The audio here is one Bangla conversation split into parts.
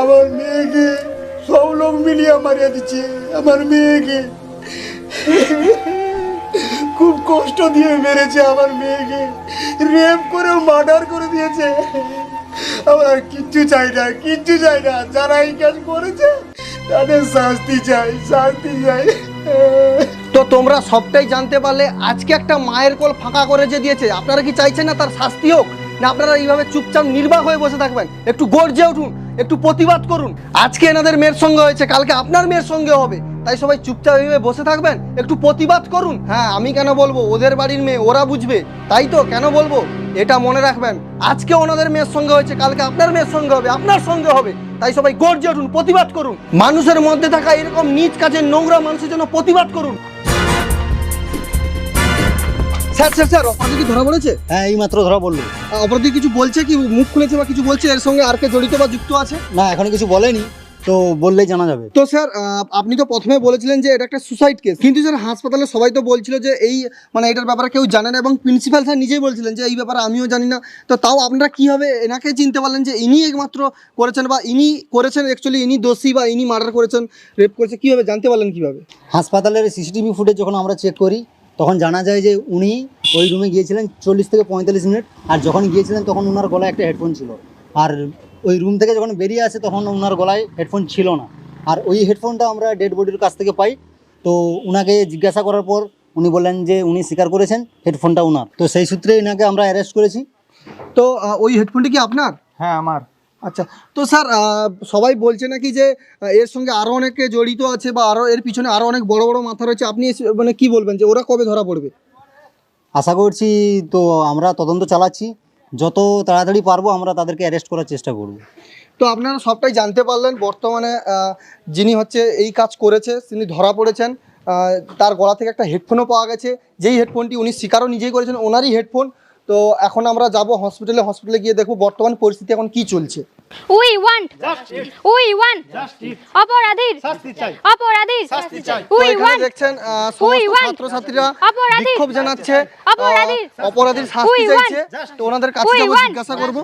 আমার মেয়েকে সব লোক মিলিয়ে মারিয়ে দিচ্ছে, আমার মেয়েকে। খুব কষ্ট দিয়ে মেরেছে আমার মেয়েকে। রেপ করে মার্ডার করে দিয়েছে। আমার কিচ্ছু চাই না, কিচ্ছু চাই না। যারা এই কাজ করেছে, তাদের শাস্তি চাই শাস্তি চাই। তো তোমরা সবটাই জানতে পারলে আজকে একটা মায়ের কোল ফাঁকা করে যে দিয়েছে। আপনারা কি চাইছেন না তার শাস্তি হোক? না আপনারা এইভাবে চুপচাপ নির্বাক হয়ে বসে থাকবেন? একটু গর্জে উঠুন। একটু প্রতিবাদ করুন। আজকে এনাদের মেয়ের সঙ্গে হয়েছে, কালকে আপনার মেয়ের সঙ্গে হবে। তাই সবাই চুপচাপ এইভাবে বসে থাকবেন, একটু প্রতিবাদ করুন। হ্যাঁ আমি কেন বলব? ওদের বাড়ির মেয়ে, ওরা বুঝবে। তাই তো, কেন বলব? এটা মনে রাখবেন আজকে ওনাদের মেয়ের সঙ্গে হয়েছে, কালকে আপনার মেয়ের সঙ্গে হবে, আপনার সঙ্গে হবে। তাই সবাই গর্জে উঠুন, প্রতিবাদ করুন। মানুষের মধ্যে থাকা এরকম নিজ কাজের নোংরা মানুষের জন্য প্রতিবাদ করুন। স্যার স্যার স্যার অপরাধী কি ধরা পড়েছে? হ্যাঁ এই মাত্র ধরা পড়ল। অপরাধী কিছু বলছে কি? মুখ খুলেছে বা কিছু বলছে? এর সঙ্গে আর কে জড়িত বা যুক্ত আছে? না এখনও কিছু বলেনি তো বললেই জানা যাবে। তো স্যার আপনি তো প্রথমে বলেছিলেন যে এটা একটা সুসাইড কেস কিন্তু স্যার হাসপাতালে সবাই তো বলছিল যে এই মানে এটার ব্যাপারে কেউ জানে না এবং প্রিন্সিপাল স্যার নিজেই বলছিলেন যে এই ব্যাপারে আমিও জানি না। তো তাও আপনারা কীভাবে এনাকে চিনতে পারলেন যে ইনি একমাত্র করেছেন বা ইনি করেছেন অ্যাকচুয়ালি ইনি দোষী বা ইনি মার্ডার করেছেন রেপ করেছে? কীভাবে জানতে পারলেন কীভাবে? হাসপাতালের সিসিটিভি ফুটেজ যখন আমরা চেক করি তখন জানা যায় যে উনি ওই রুমে গিয়েছিলেন চল্লিশ থেকে পঁয়তাল্লিশ মিনিট আর যখন গিয়েছিলেন তখন ওনার গলায় একটা হেডফোন ছিল। আর ওই রুম থেকে যখন বেরিয়ে আসে তখন ওনার গলায় হেডফোন ছিল না। আর ওই হেডফোনটা আমরা ডেড বডির কাছ থেকে পাই। তো ওনাকে জিজ্ঞাসা করার পর উনি বললেন যে উনি স্বীকার করেছেন হেডফোনটা ওনার তো সেই সূত্রে এনাকে আমরা অ্যারেস্ট করেছি। তো ওই হেডফোনটি কি আপনার? হ্যাঁ আমার। আচ্ছা তো স্যার সবাই বলছে নাকি যে এর সঙ্গে আরও অনেকে জড়িত আছে বা আরও এর পিছনে আরও অনেক বড় বড় মাথা রয়েছে। আপনি এস- মানে কি বলবেন যে ওরা কবে ধরা পড়বে? আশা করছি তো আমরা তদন্ত চালাচ্ছি। যত তাড়াতাড়ি পারব আমরা তাদেরকে অ্যারেস্ট করার চেষ্টা করব। তো আপনারা সবটাই জানতে পারলেন বর্তমানে যিনি হচ্ছে এই কাজ করেছে তিনি ধরা পড়েছেন। তার গলা থেকে একটা হেডফোনও পাওয়া গেছে। যেই হেডফোনটি উনি স্বীকারও নিজেই করেছেন ওনারই হেডফোন তো এখন আমরা যাব হসপিটালে হসপিটালে গিয়ে দেখব বর্তমান পরিস্থিতি এখন কি চলছে। উই ওয়ান্ট উই ওয়ান্ট অপরাধীর. অপরাধীর. উই ওয়ান্ট দেখছেন সমস্ত want. ছাত্রছাত্রীরা। বিক্ষোভ জানাচ্ছে। অপরাধীর. অপরাধী। অপরাধীর শাস্তি We want. চাইছে। তো ওনাদের কাছে We যাব want. জিজ্ঞাসা করব।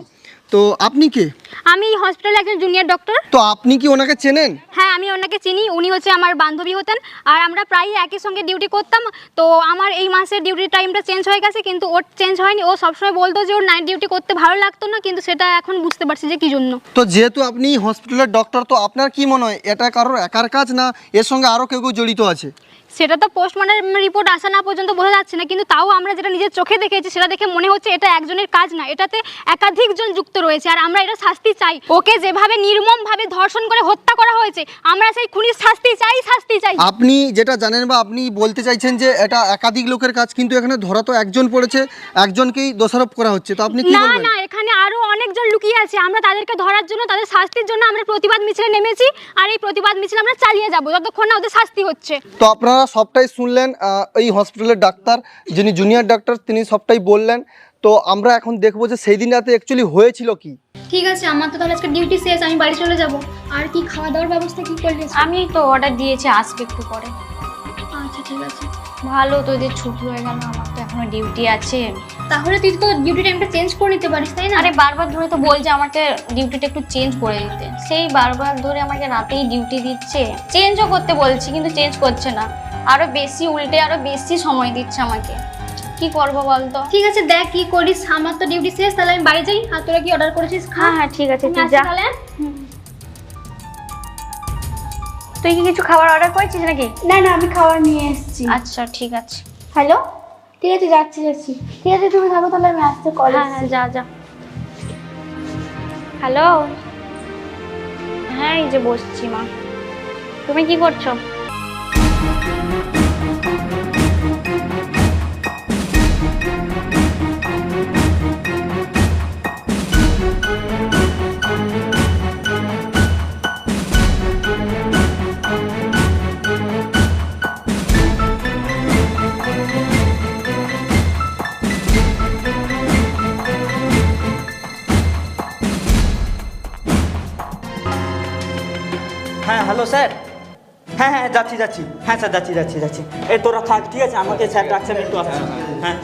তো আপনি কে? আমি হসপিটালে একজন জুনিয়র ডক্টর তো আপনি কি ওনাকে চেনেন? হ্যাঁ আমি ওনাকে চিনি। উনি হচ্ছে আমার বান্ধবী হতেন। আর আমরা প্রায়ই একই সঙ্গে ডিউটি করতাম। তো আমার এই মাসের ডিউটি টাইমটা চেঞ্জ হয়ে গেছে কিন্তু ওর চেঞ্জ হয়নি। ও সবসময় বলতো যে ওর নাইট ডিউটি করতে ভালো লাগতো না কিন্তু সেটা এখন বুঝতে পারছি যে কি জন্য। তো যেহেতু আপনি হসপিটালের ডক্টর তো আপনার কি মনে হয় এটা কারোর একার কাজ না এর সঙ্গে আরও কেউ কেউ জড়িত আছে? সেটা তো পোস্টমর্টম রিপোর্ট আসা না পর্যন্ত বোঝা যাচ্ছে না কিন্তু তাও আমরা যেটা নিজের চোখে দেখেছি সেটা দেখে মনে হচ্ছে এটা একজনের কাজ না এটাতে একাধিক জন যুক্ত রয়েছে আর আমরা এটা শাস্তি চাই। ওকে যেভাবে নির্মমভাবে ধর্ষণ করে হত্যা করা হয়েছে আমরা সেই খুনির শাস্তি চাই শাস্তি চাই। আপনি যেটা জানেন বা আপনি বলতে চাইছেন যে এটা একাধিক লোকের কাজ কিন্তু এখানে ধরা তো একজন পড়েছে একজনকেই দোষারোপ করা হচ্ছে তো আপনি কি না বলবেন? না এখানে আরও অনেকজন লুকিয়ে আছে। আমরা তাদেরকে ধরার জন্য তাদের শাস্তির জন্য আমরা প্রতিবাদ মিছিলে নেমেছি আর এই প্রতিবাদ মিছিল আমরা চালিয়ে যাব। যতক্ষণ না ওদের শাস্তি হচ্ছে। তো আপনারা সবটাই শুনলেন এই হসপিটালের ডাক্তার যিনি জুনিয়র ডাক্তার তিনি সবটাই বললেন। তো আমরা এখন দেখব যে সেই দিন রাতে অ্যাকচুয়ালি হয়েছিল কি। ঠিক আছে আমার তো তাহলে আজকে ডিউটি শেষ আমি বাড়ি চলে যাব। আর কি খাওয়া দাওয়ার ব্যবস্থা কি করলি? আমি তো অর্ডার দিয়েছি আসবে একটু পরে। আচ্ছা ঠিক আছে। ভালো তোদের ছুটি হয়ে গেল আমার তো এখনও ডিউটি আছে। তাহলে তুই তো ডিউটি টাইমটা চেঞ্জ করে নিতে পারিস তাই না? আরে বারবার ধরে তো বলছে আমাকে ডিউটিটা একটু চেঞ্জ করে দিতে সেই বারবার ধরে আমাকে রাতেই ডিউটি দিচ্ছে। চেঞ্জও করতে বলছি কিন্তু চেঞ্জ করছে না। আরও বেশি উল্টে আরও বেশি সময় দিচ্ছে আমাকে। কি করব বলতো? ঠিক আছে দেখ কি করিস। আমার তো ডিউটি শেষ তাহলে আমি বাড়ি যাই। আর তোরা কি অর্ডার করেছিস? হ্যাঁ হ্যাঁ ঠিক আছে তুই যা। তাহলে। তুই কি কিছু খাবার অর্ডার করেছিস নাকি? না না আমি খাবার নিয়ে এসেছি। আচ্ছা ঠিক আছে। হ্যালো ঠিক আছে যাচ্ছি যাচ্ছি। ঠিক আছে তুমি থাকো তাহলে আমি আসতে কল হ্যাঁ হ্যাঁ যা যা। হ্যালো হ্যাঁ এই যে বসছি মা। তুমি কি করছ? যাচ্ছি যাচ্ছি। হ্যাঁ স্যার, যাচ্ছি যাচ্ছি যাচ্ছি। এই তোরা থাক, ঠিক আছে? আমাকে স্যার ডাকছে, আমি একটু আসছি। হ্যাঁ।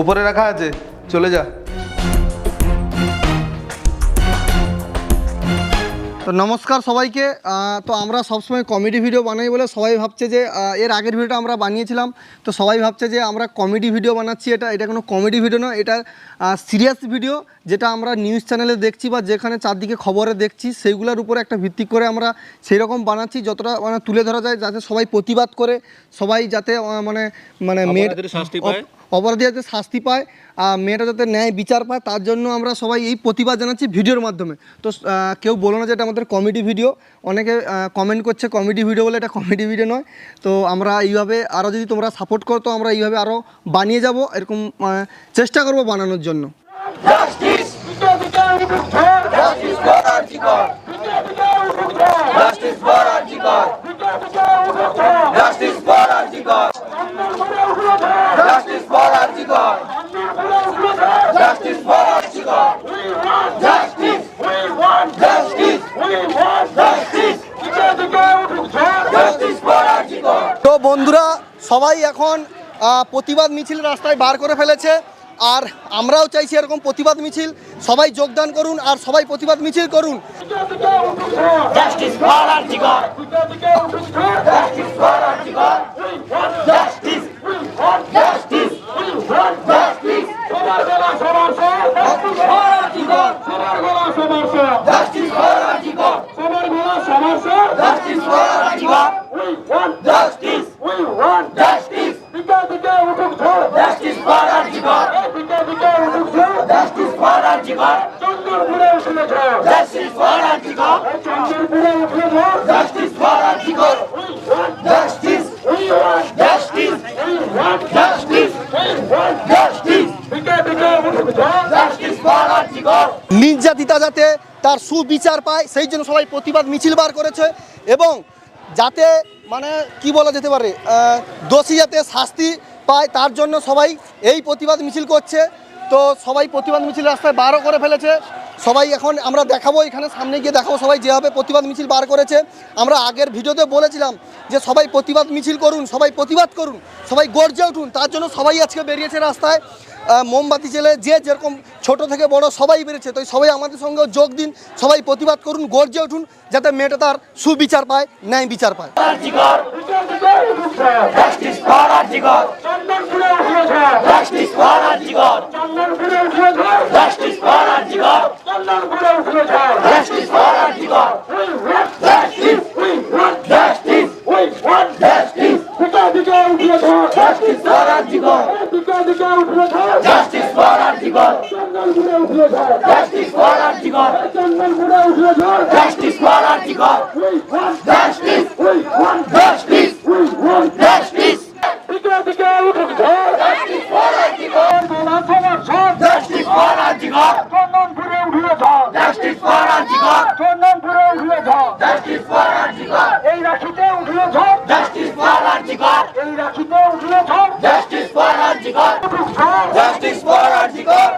ওপরে রাখা আছে, চলে যা। তো নমস্কার সবাইকে। তো আমরা সবসময় কমেডি ভিডিও বানাই বলে সবাই ভাবছে যে এর আগের ভিডিওটা আমরা বানিয়েছিলাম। তো সবাই ভাবছে যে আমরা কমেডি ভিডিও বানাচ্ছি এটা। এটা কোনো কমেডি ভিডিও নয়, এটা সিরিয়াস ভিডিও যেটা আমরা নিউজ চ্যানেলে দেখছি বা যেখানে চারদিকে খবরে দেখছি সেইগুলোর উপরে একটা ভিত্তি করে আমরা সেই রকম বানাচ্ছি যতটা মানে তুলে ধরা যায় যাতে সবাই প্রতিবাদ করে সবাই যাতে মানে মানে মেয়ের অপরাধী যাতে শাস্তি পায় আর মেয়েটা যাতে ন্যায় বিচার পায় তার জন্য আমরা সবাই এই প্রতিবাদ জানাচ্ছি ভিডিওর মাধ্যমে। তো কেউ বলো না যে এটা আমাদের কমেডি ভিডিও অনেকে কমেন্ট করছে কমেডি ভিডিও বলে এটা কমেডি ভিডিও নয়। তো আমরা এইভাবে আরও যদি তোমরা সাপোর্ট করো তো আমরা এইভাবে আরও বানিয়ে যাব এরকম চেষ্টা করব বানানোর জন্য। তো বন্ধুরা সবাই এখন প্রতিবাদ মিছিল রাস্তায় বার করে ফেলেছে। আর আমরাও চাইছি এরকম প্রতিবাদ মিছিল সবাই যোগদান করুন আর সবাই প্রতিবাদ মিছিল করুন নির্যাতিতা যাতে তার সুবিচার পায়, সেই জন্য সবাই প্রতিবাদ মিছিল বার করেছে এবং যাতে মানে কি বলা যেতে পারে দোষী যাতে শাস্তি পায়, তার জন্য সবাই এই প্রতিবাদ মিছিল করছে। তো সবাই প্রতিবাদ মিছিল রাস্তায় বারও করে ফেলেছে। সবাই এখন আমরা দেখাবো এখানে সামনে গিয়ে দেখাবো সবাই যেভাবে প্রতিবাদ মিছিল বার করেছে। আমরা আগের ভিডিওতে বলেছিলাম যে সবাই প্রতিবাদ মিছিল করুন সবাই প্রতিবাদ করুন সবাই গর্জে উঠুন তার জন্য সবাই আজকে বেরিয়েছে রাস্তায়। মোমবাতি জেলে যে যেরকম ছোট থেকে বড় সবাই বেরিয়েছে তো সবাই আমাদের সঙ্গে যোগ দিন সবাই প্রতিবাদ করুন গর্জে উঠুন যাতে মেয়েটা তার সুবিচার পায় ন্যায় বিচার পায়। লন্ডন ঘুরে উঠল ঝড়। জাস্টিস ফর এই রাখিতে উঠল ঝড়। জাস্টিস ফর আরজিকর এই রাখিতে উঠল ঝড়। Justice for RG Kar justice for RG Kar